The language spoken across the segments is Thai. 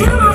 ข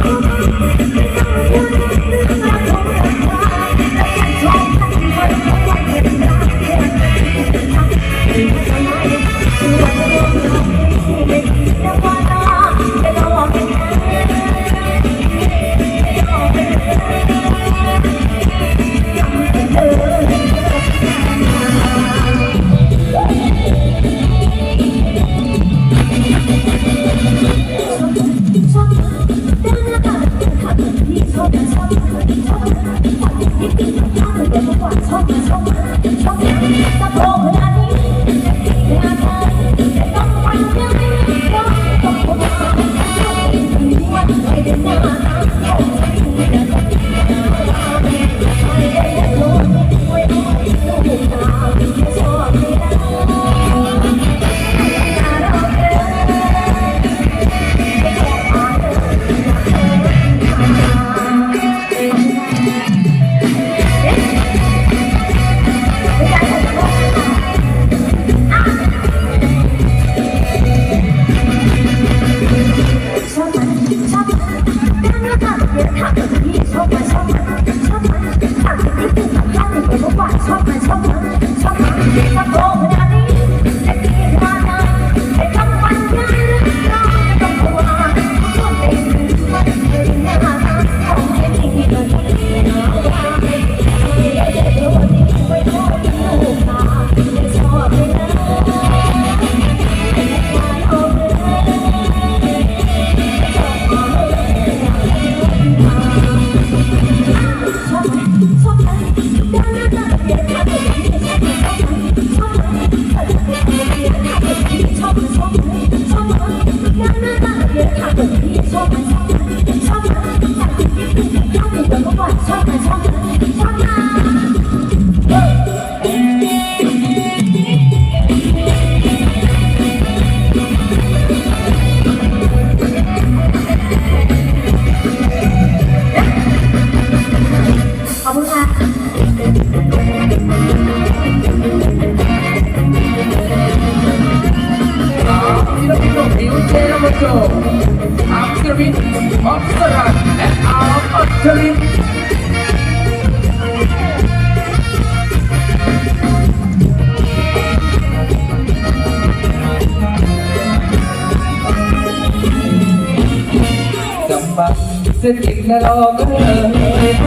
จำบัดเส้นกินและรอก็เลย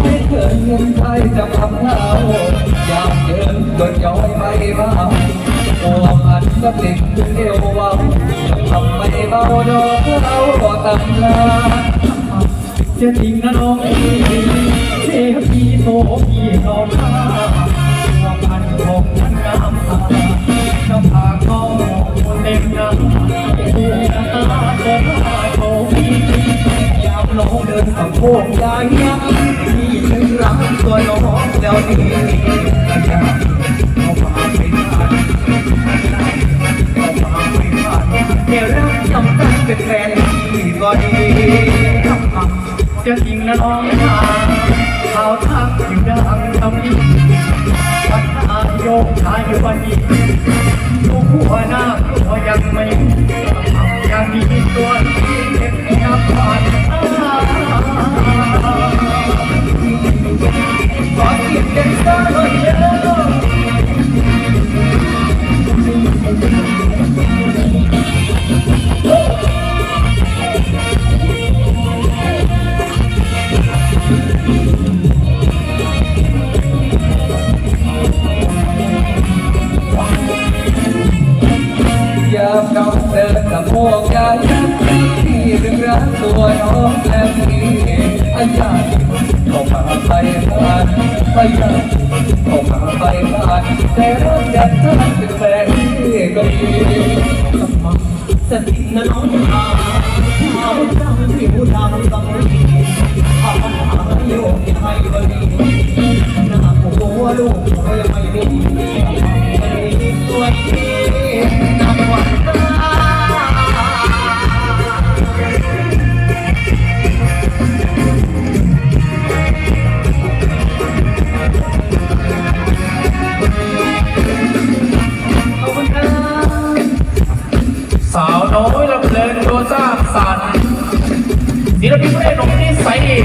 ไม่เกินเงินไทยจะทำเราอยากเดินจนย้อยไม่เบาโอ้ อันก็ติดเดียวเบาจะทำไม่เบาดอกเราก็ตำลาจะทิ้งน้องเอ๋เทพีโตพี่น้องข้าหัวพันของมันงามตาน้ำผากน้องเต็มน้าโอ้ตาของข้าโตพี่ยามน้องเดินสังโคกยายยังมีถึงรักตัวน้องแล้วนี่ น้องมาข่าวทักถึงดังตำนี้ปัญหาโยกชายวันนี้ลูกหัวหน้าก็ยังไม่ พวกยายที่ดึงรักตัวน้องแล้วนี่อาจารย์เข้ามาไปผ่านไปยังเข้ามาไปผ่านแต่รักยังท่านเป็นแฟนที่ก็ดีสตินะน้องตาเอาจังผิวดำต้องดีเอาปัญหาโยกให้บดีหน้าหัวลูกไม่ไม่ดีไม่ดีตัวนี้น เรามีพระเอกหนุ่มนิสัยดี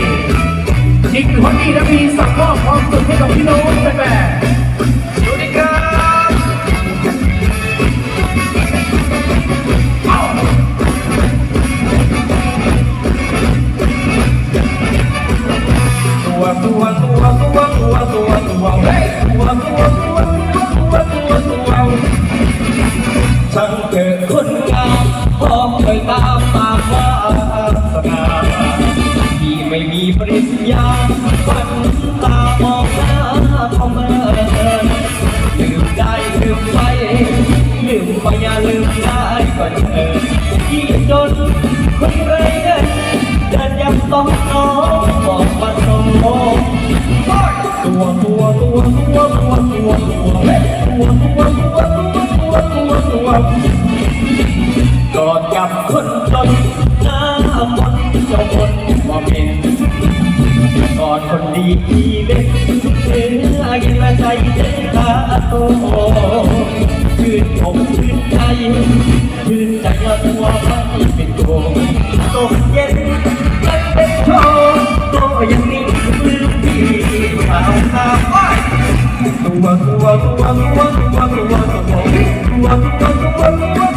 อีกหนึ่งคนดีและมีสักข้อความสุขให้กับพี่น้องแฟนๆสวัสดีครับตัวตัวตัวตัวตัวตัวตัว ปริญญาฝันตามองหน้าเขาเมื่อลืมได้ลืมไปลืมไปอย่าลืมได้ก่อนเออที่จนคนไรเดินเดินยังต้องน้องบอกว่าตรงโมตัวตัวตัวตัวตัวตัวตัวตัวตัวตัวตัวตัวตัวตัวกอดกับคนจนหน้ามนเจ้าคนว่าเป็น กอดคนดีที่เด็กเนื้อกินละใจเด็กตาโตชื่นอกชื่นใจชื่นใจละตัวไม่เป็นโกงตกเย็นมันเป็นโชว์ตัวยังนิ่งลืมพี่ข่าวตาว้ายตัวตัวตัวตัวตัวตัวตัวตัวตัวตัวตัวตัว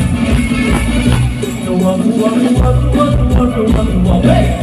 Hey!